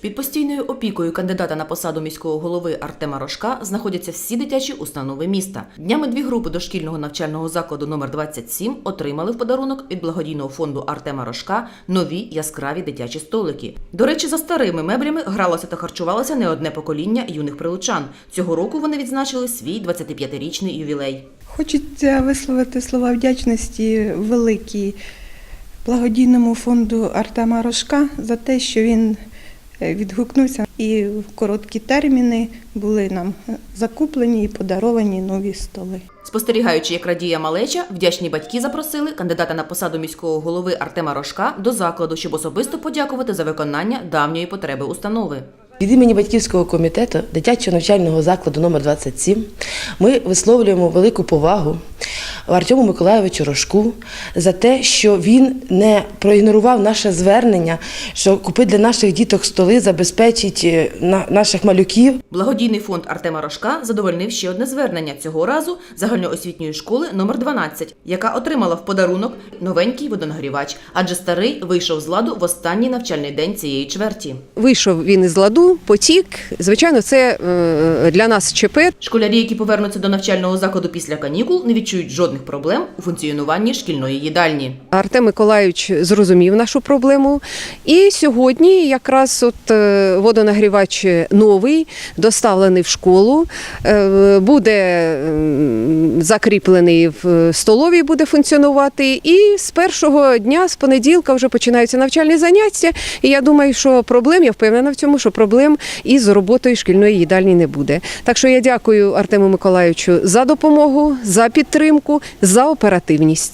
Під постійною опікою кандидата на посаду міського голови Артема Рожка знаходяться всі дитячі установи міста. Днями дві групи дошкільного навчального закладу номер 27 отримали в подарунок від благодійного фонду Артема Рожка нові яскраві дитячі столики. До речі, за старими меблями гралося та харчувалося не одне покоління юних прилучан. Цього року вони відзначили свій 25-річний ювілей. Хочеться висловити слова вдячності великій благодійному фонду Артема Рожка за те, що він відгукнувся і в короткі терміни були нам е, закуплені і подаровані нові столи. Спостерігаючи, як радіє малеча, вдячні батьки запросили кандидата на посаду міського голови Артема Рожка до закладу, щоб особисто подякувати за виконання давньої потреби установи. Від імені батьківського комітету дитячого навчального закладу номер 27 ми висловлюємо велику повагу Артему Миколайовичу Рожку за те, що він не проігнорував наше звернення, що купить для наших діток столи, забезпечить е, на- наших малюків. Благодійний фонд Артема Рожка задовольнив ще одне звернення цього разу загальноосвітньої школи номер 12, яка отримала в подарунок новенький водонагрівач, адже старий вийшов з ладу в останній навчальний день цієї чверті. Вийшов він із ладу, потік. Звичайно, це е, для нас ЧП. Школярі, які повернуться до навчального закладу після канікул, не відчують жодних проблем у функціонуванні шкільної їдальні. Артем Миколаївич зрозумів нашу проблему. І сьогодні якраз от е, водонагрівач новий, доставлений в школу, е, буде закріплений в столовій, буде функціонувати. І з першого дня, з понеділка, вже починаються навчальні заняття. І я думаю, що проблем, я впевнена в цьому, що проблем із роботою шкільної їдальні не буде. Так що я дякую Артему Миколаївичу за допомогу, за підтримку, за оперативність.